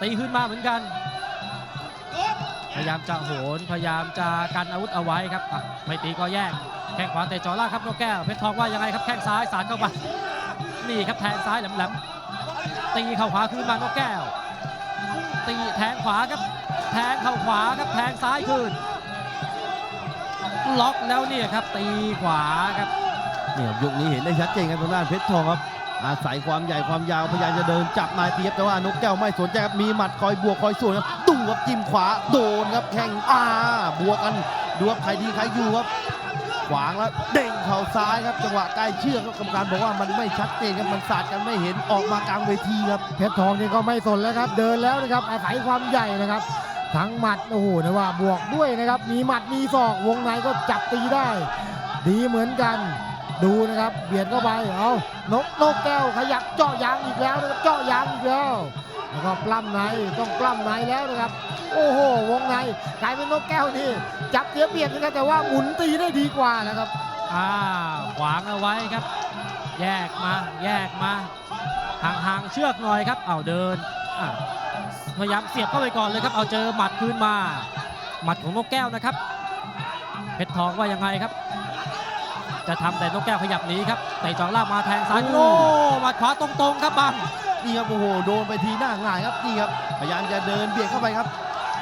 ตีขึ้นมาเหมือนกัน พยายามจะโหน พยายามจะกันอาวุธเอาไว้ครับอะไม่ตีก็แยกแข้งขวาเตะจ่อล่างครับนกแก้วเพชรทองว่ายังไงครับแข้งซ้ายสาดเข้าไปนี่ครับแทงซ้ายแหลมๆตีเข้าขวาคืนมานกแก้ว ตีแทงขวาครับ แทงเข้าขวาครับแทงซ้ายคืนล็อกแล้วเนี่ยครับตีขวาครับ เนี่ยครับยกนี้เห็นได้ชัดเจนครับทางด้านเพชรทองครับ อาศัยความใหญ่ความยาวพยายามจะเดินจับนายเตียบแต่ว่านกแก้วไม่สนใจครับมีหมัดคอยบวกคอยส่วนครับดูครับจิ้มขวาโดนครับแข่งอ่าบวกกันดูครับใครดีใครอยู่ครับขวางแล้วเด้งเข่าซ้ายครับ จังหวะใกล้เชือกครับกรรมการบอกว่ามันไม่ชัดเจนครับมันสาดกันไม่เห็นออกมากลางเวทีครับเพชรทองนี่ก็ไม่สนแล้วครับ เดินแล้วนะครับอาศัยความใหญ่นะครับ ทั้งหมัดโอ้โหนะว่าบวกด้วยนะครับ มีหมัดมีศอกวงในก็จับตีได้ ดีเหมือนกัน ดูนะครับเบียดเข้าไปเอานกนกแก้วขยับเจาะยางอีกแล้วนะครับเจาะยางอีกแล้วแล้วก็ปล้ำในต้องปล้ำในแล้วนะครับ โอ้โหวงในกลายเป็นนกแก้วนี่จับเสียเปรียบนะครับแต่ว่าหมุนตีได้ดีกว่านะครับอ่าขวางเอาไว้ครับ แยกมาแยกมาห่างๆเชือกหน่อยครับเอาเดินพยายามเสียบเข้าไปก่อนเลยครับ เอาเจอหมัดคืนมา หมัดของนกแก้วนะครับ เพชรทองว่ายังไงครับ จะทำแต่นกแก้วขยับหนีครับเตะจ่อล่างมาแทงซ้ายโอ้หมัดขวาตรงๆครับบังนี่ครับโอ้โหโดนไปทีหน้าหงายครับนี่ครับพยายามจะเดินเบียดเข้าไปครับ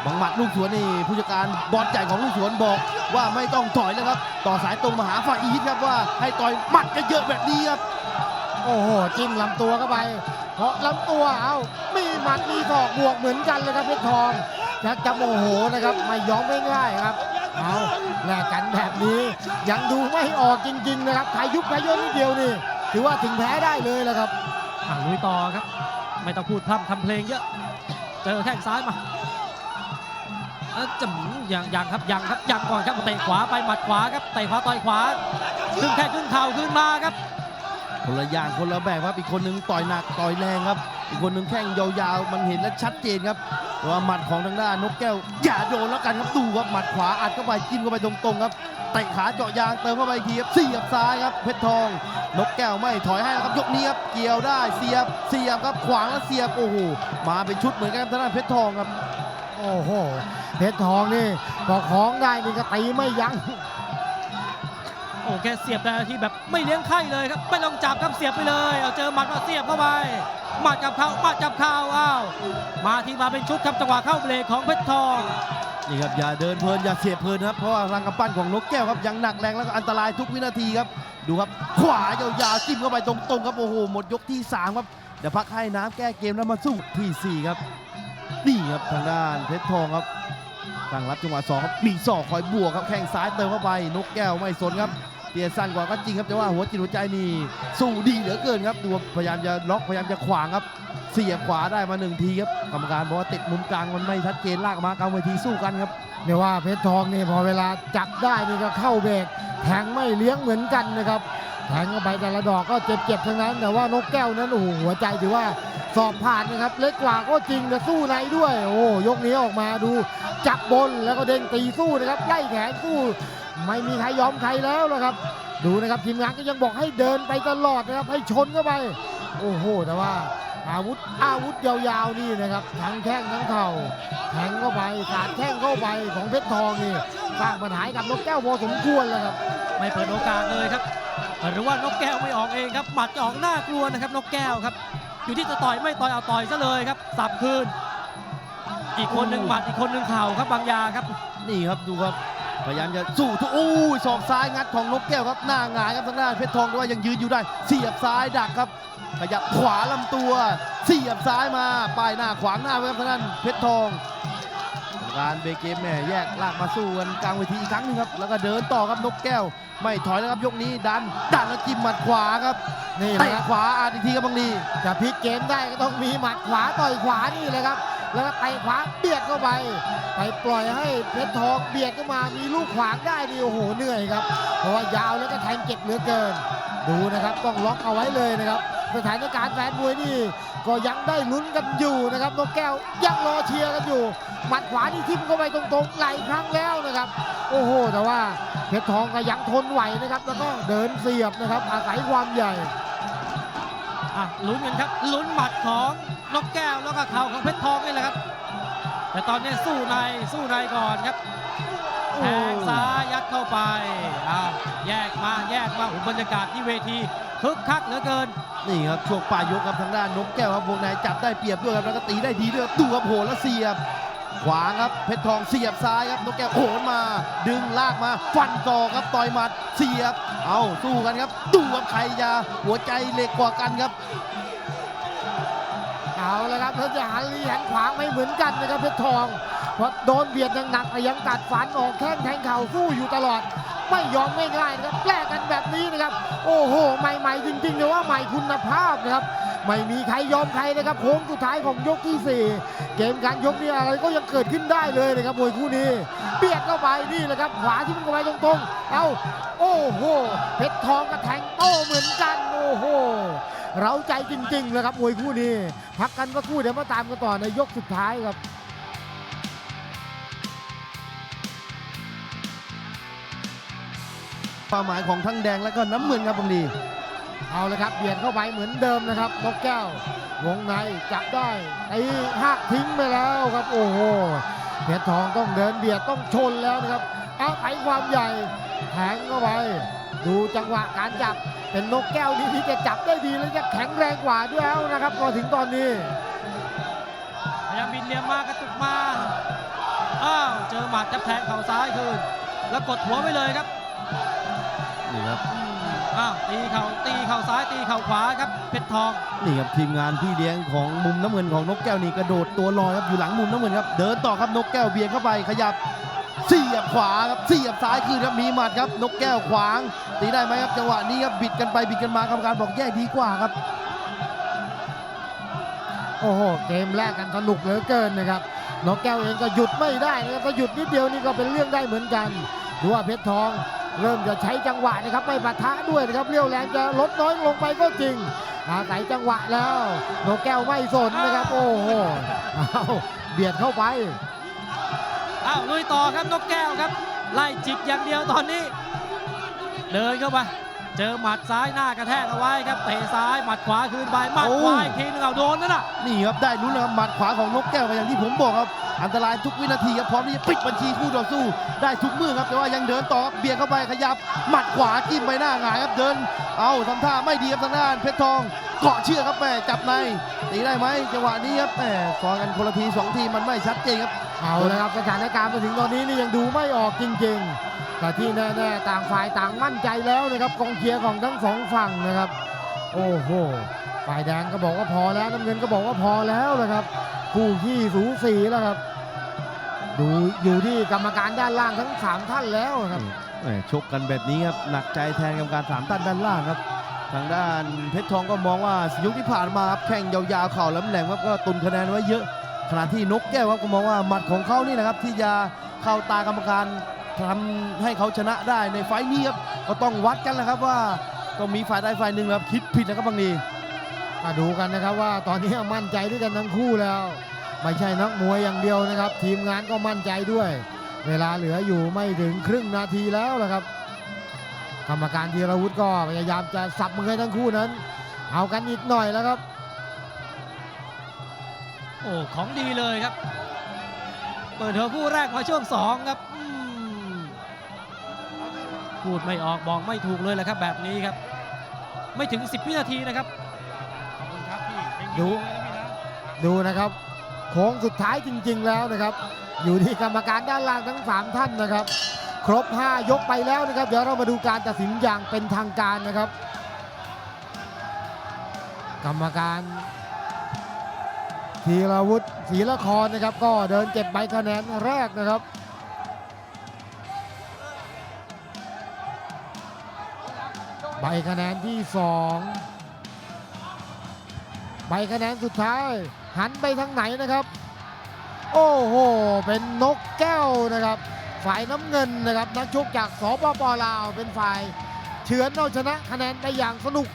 บังหมัดลูกสวนนี่ผู้จัดการบอลใหญ่ของลูกสวนบอกว่าไม่ต้องถอยแล้วครับ ต่อสายตรงมาหาฝ่ายอีทครับว่าให้ต่อยหมัดเยอะๆแบบนี้ครับโอ้โหจิ้มลำตัวเข้าไปเพราะลำตัวเอามีหมัดมีศอกบวกเหมือนกันเลยครับเพชรทอง ชักจะโมโหนะครับไม่ยอมง่ายๆครับเอาแลกกันแบบนี้ยังดูไม่ออกจริง ๆ นะครับใครยุบใครย่นนิดเดียวนี่ถือว่าถึงแพ้ได้เลยแล้วครับอะลุยต่อครับ ไม่ต้องพูดพร่ำทำเพลงเยอะ เจอแข้งซ้ายมาเอ้าจำยังยังครับยังครับยังก่อนครับเตะขวาไปหมัดขวาครับเตะขวาต่อยขวาครึ่งแข้งครึ่งเข่าขึ้นมาครับ คนละอย่างคนละแบบครับอีกคนนึงต่อยหนักต่อยแรงครับ อีกคนนึงแข้งยาวๆ มันเห็นและชัดเจนครับว่าหมัดของทางด้านนกแก้วอย่าโดนแล้วกันครับดูครับหมัดขวาอัดเข้าไปจิ้มเข้าไปตรงๆครับเตะขาเจาะยางเติมเข้าไปทีครับเสียบซ้ายครับเพชรทอง นกแก้วไม่ถอยให้นะครับยกนี้ครับเกี่ยวได้เสียบเสียบครับขวางแล้วเสียบโอ้โหมาเป็นชุดเหมือนกันครับทางด้านเพชรทองครับโอ้โหเพชรทองนี่พอของได้นี่ก็ตีไม่ยั้ง อ้แกเสียบแต่ทีแบบไม่เลี้ยงไข่เลยครับไม่ลองจับครับเสียบไปเลยเอาเจอหมัดมาเสียบเข้าไปหมัดกับเข่าหมัดกับเข่าอ้าวมาทีมาเป็นชุดครับจังหวะเข้าเบรกของเพชรทองนี่ครับอย่าเดินเพลินอย่าเสียบเพลินครับเพราะว่ารังกำปั้นของนกแก้วครับยังหนักแรงแล้วก็อันตรายทุกวินาทีครับดูครับขวายาวๆจิ้มเข้าไปตรงๆครับโอ้โหหมดยกที่สามครับเดี๋ยวพักให้น้ำแก้เกมแล้วมาสู้ที่สี่ครับนี่ครับทางด้านเพชรทองครับตั้งรับจังหวะสองครับมีศอกคอยบวกครับแข้งซ้ายเติมเข้าไปนกแก้วไม่สนครับ เตียสั้นกว่าก็จริงครับแต่ว่าหัวจิตหัวใจนี่สู้ดีเหลือเกินครับดูพยายามจะล็อกพยายามจะขวางครับ เสียบขวาได้มาหนึ่งทีครับกรรมการบอกว่าติดมุมกลางมันไม่ชัดเจนลากมากลางเวทีสู้กันครับเรียว่าเพชรทองนี่พอเวลาจับได้นี่ก็เข้าเบรกแทงไม่เลี้ยงเหมือนกันนะครับแทงเข้าไปแต่ละดอกก็เจ็บๆทั้งนั้น แต่ว่านกแก้วนั้นโอ้โหหัวใจถือว่าสอบผ่านนะครับ เล็กกว่าก็จริงแต่สู้ในด้วย โอ้ยกนี้ออกมาดูจับบนแล้วก็เด้งตีสู้นะครับไล่แขนสู้ ไม่มีใครยอมใครแล้วนะครับ ดูนะครับทีมงานก็ยังบอกให้เดินไปตลอดนะครับให้ชนเข้าไป โอ้โห แต่ว่าอาวุธอาวุธยาวๆนี่นะครับทั้งแข้งทั้งเข่าแทงเข้าไปสาดแข้งเข้าไปของเพชรทองนี่สร้างปัญหาให้กับนกแก้วพอสมควรแล้วครับ ไม่เปิดโอกาสเลยครับหรือว่านกแก้วไม่ออกเองครับหมัดจะออกน่ากลัวนะครับนกแก้วครับ อยู่ที่จะต่อยไม่ต่อยเอาต่อยซะเลยครับสับคืน อีกคนหนึ่งหมัดอีกคนหนึ่งเข่าครับบางยาครับ นี่ครับดูครับ พยายามจะสู้ทุกอู้ศอกซ้ายงัดของนกแก้วครับหน้าหงายครับทางด้านเพชรทองแต่ว่ายังยืนอยู่ได้เสียบซ้ายดักครับขยับขวาลำตัวเสียบซ้ายมาป้ายหน้าขวางหน้าไว้ครับทางด้านเพชรทองการเบเกมแม่แยกลากมาสู้กันกลางเวทีอีกครั้งหนึงครับแล้วก็เดินต่อครับนกแก้ว ไม่ถอยแล้วครับยกนี้ดันดันแล้วจิ้มหมัดขวาครับนี่นะเตะขวาอาดอีกทีครับบางดีจะพลิกเกมได้ก็ต้องมีหมัดขวาต่อยขวานี่เลยครับ แล้วก็เตะขวาเบียดเข้าไปไปปล่อยให้เพชรทองเบียดเข้ามามีลูกขวางได้นี่โอ้โหเหนื่อยครับ เพราะว่ายาวแล้วก็แทงเก็บเหลือเกิน ดูนะครับต้องล็อกเอาไว้เลยนะครับสถานการณ์แฟนมวยนี่ก็ยังได้ลุ้นกันอยู่นะครับนกแก้วยังรอเชียร์กันอยู่หมัดขวานี่ทิ่มเข้าไปตรงๆหลายครั้งแล้วนะครับ โอ้โห แต่ว่าเพชรทองก็ยังทนไหวนะครับ แล้วก็เดินเสียบนะครับอาศัยความใหญ่ อะลุ้นกันครับลุ้นหมัดของนกแก้วแล้วก็เข่าของเพชรทองนี่แหละครับ แต่ตอนนี้สู้ในสู้ในก่อนครับแทงซ้ายยัดเข้าไปอ้าวแยกมาแยกมาโอ้โหบรรยากาศที่เวทีคึกคักเหลือเกิน นี่ครับช่วงปลายยกครับทางด้านนกแก้วครับวงในจับได้เปรียบด้วยครับแล้วก็ตีได้ดีด้วยครับดูครับโหนแล้วเสียบ ขวางครับเพชรทองเสียบซ้ายครับนกแก้วโหนมา ดึงลากมา ฟันต่อครับต่อยหมัดเสียบ เอาสู้กันครับดูครับใครจะหัวใจเหล็กกว่ากันครับ เอาละครับแล้วจะหันลีหันขวางไม่เหมือนกันนะครับเพชรทองเพราะโดนเบียดหนักแต่ยังกัดฟันออกแข้งแทงเข่าสู้อยู่ตลอด ไม่ยอมง่ายๆนะครับแลกกันแบบนี้นะครับ โอ้โห ใหม่ๆจริงๆเลยว่าใหม่คุณภาพนะครับ ไม่มีใครยอมใครนะครับโค้งสุดท้ายของยกที่ 4 เกมการยกนี่อะไรก็ยังเกิดขึ้นได้เลยนะครับมวยคู่นี้เบียดเข้าไปนี่แหละครับขวาที่มันเข้าไปตรงๆ เอาโอ้โหเพชรทองกับแทงโต้เหมือนกันโอ้โหเราใจจริงๆเลยครับมวยคู่นี้ พักกันก็คู่เดี๋ยวมาตามกันต่อในยกสุดท้ายครับความหมายของทั้งแดงและก็น้ำเงินครับบางดี เอาเลยครับเบียดเข้าไปเหมือนเดิมนะครับนกแก้ววงในจับได้ไอ้หักทิ้งไปแล้วครับโอ้โหเพชรทองต้องเดินเบียดต้องชนแล้วนะครับเอาไขความใหญ่แทงเข้าไปดูจังหวะการจับเป็นนกแก้วนี่ที่จะจับได้ดีและจะแข็งแรงกว่าด้วยแล้วนะครับพอถึงตอนนี้พยายามบินเหลี่ยมมากระตุกมาอ้าวเจอหมัดจับแทงเข่าซ้ายคืนแล้วกดหัวไปเลยครับนี่ครับ อืมอ้าวตีเข่าตีเข่าซ้ายตีเข่าขวาครับเพชรทองนี่ครับทีมงานพี่เลี้ยงของมุมน้ำเงินของนกแก้วนี่กระโดดตัวลอยครับอยู่หลังมุมน้ำเงินครับเดินต่อครับนกแก้วเบียดเข้าไปขยับเสียบขวาครับเสียบซ้ายคืนครับมีหมัดครับนกแก้วขวางตีได้ไหมครับจังหวะนี้ครับบิดกันไปบิดกันมากรรมการบอกแยกดีกว่าครับ โอ้โหเกมแรกกันสนุกเหลือเกินนะครับนกแก้วเองก็หยุดไม่ได้นะครับถ้าหยุดนิดเดียวนี่ก็เป็นเรื่องได้เหมือนกันดูว่าเพชรทอง เริ่มจะใช้จังหวะนะครับไม่ปะทะด้วยนะครับเรี่ยวแรงจะลดน้อยลงไปก็จริงอาศัยจังหวะแล้วนกแก้วไม่สนนะครับ โอ้โหเอาเบียดเข้าไปอ้าวลุยต่อครับนกแก้วครับ ไล่จิกอย่างเดียวตอนนี้ เดินเข้าไป เจอหมัดซ้ายหน้ากระแทกเอาไว้ครับเตะซ้ายหมัดขวาคืนไปหมัดขวาอีกทีนึงเอาโดนนั่นน่ะนี่ครับได้ลุ้นนะครับหมัดขวาของนกแก้วก็อย่างที่ผมบอกครับ อันตรายทุกวินาทีครับพร้อมที่จะปิดบัญชีคู่ต่อสู้ ได้ทุกมือครับแต่ว่ายังเดินต่อครับเบียดเข้าไปขยับหมัดขวาจิ้มใบหน้าหงายครับเดิน เอาทำท่าไม่ดีครับทางด้านเพชรทองเกาะเชือกครับแม่จับในตีได้ไหมจังหวะนี้ครับแม่ฟอนกันคนละทีสองทีมันไม่ชัดเจนครับเอาเลยครับสถานการณ์มาถึงตอนนี้นี่ยังดูไม่ออกจริง ๆ แต่ที่แน่ๆต่างฝ่ายต่างมั่นใจแล้วนะครับกองเชียร์ของทั้งสองฝั่งนะครับ โอ้โหฝ่ายแดงก็บอกว่าพอแล้วน้ำเงินก็บอกว่าพอแล้วนะครับคู่ขี้สูสีแล้วครับดูอยู่ที่กรรมการด้านล่างทั้งสามท่านแล้วครับชกกันแบบนี้ครับหนักใจแทนกรรมการสามท่านด้านล่างครับทางด้านเพชรทองก็มองว่ายุคที่ผ่านมาครับแข่งยาวๆเข่าแหลมๆครับก็ตุนคะแนนไว้เยอะขณะที่นกแก้วครับก็มองว่าหมัดของเขานี่นะครับที่จะเข้าตากรรมการ ทำให้เขาชนะได้ในไฟล์นี้ครับก็ต้องวัดกันแหละครับว่าต้องมีฝ่ายใดฝ่ายหนึ่งครับคิดผิดนะครับบางทีมาดูกันนะครับว่าตอนนี้มั่นใจด้วยกันทั้งคู่แล้ว ไม่ใช่นักมวยอย่างเดียวนะครับ ทีมงานก็มั่นใจด้วย เวลาเหลืออยู่ไม่ถึงครึ่งนาทีแล้วนะครับกรรมการธีรวุฒิก็พยายามจะสับมือให้ทั้งคู่นั้น เอากันอีกหน่อยแล้วครับ โอ้ของดีเลยครับ เปิดเทอคู่แรกมาช่วงสองครับอืม พูดไม่ออกบอกไม่ถูกเลยแหละครับแบบนี้ครับ ไม่ถึง 10 วินาทีนะครับขอบคุณครับพี่เฮงๆดูเลยนะพี่นะดูนะครับโค้งสุดท้ายจริง ๆ แล้วนะครับ อยู่ที่กรรมการด้านล่างทั้ง 3 ท่านนะครับ ครบ 5 ยกไปแล้วนะครับ เดี๋ยวเรามาดูการตัดสินอย่างเป็นทางการนะครับ กรรมการธีรวุฒิศรีละครนะครับ ก็เดินเก็บใบคะแนนแรกนะครับ ใบคะแนนที่2ใบคะแนนสุดท้าย หันไปทางไหนนะครับ โอ้โห เป็นนกแก้วนะครับ ฝ่ายน้ำเงินนะครับ นักชกจากสปปลาวเป็นฝ่ายเฉือนเอาชนะคะแนนไปอย่างสนุก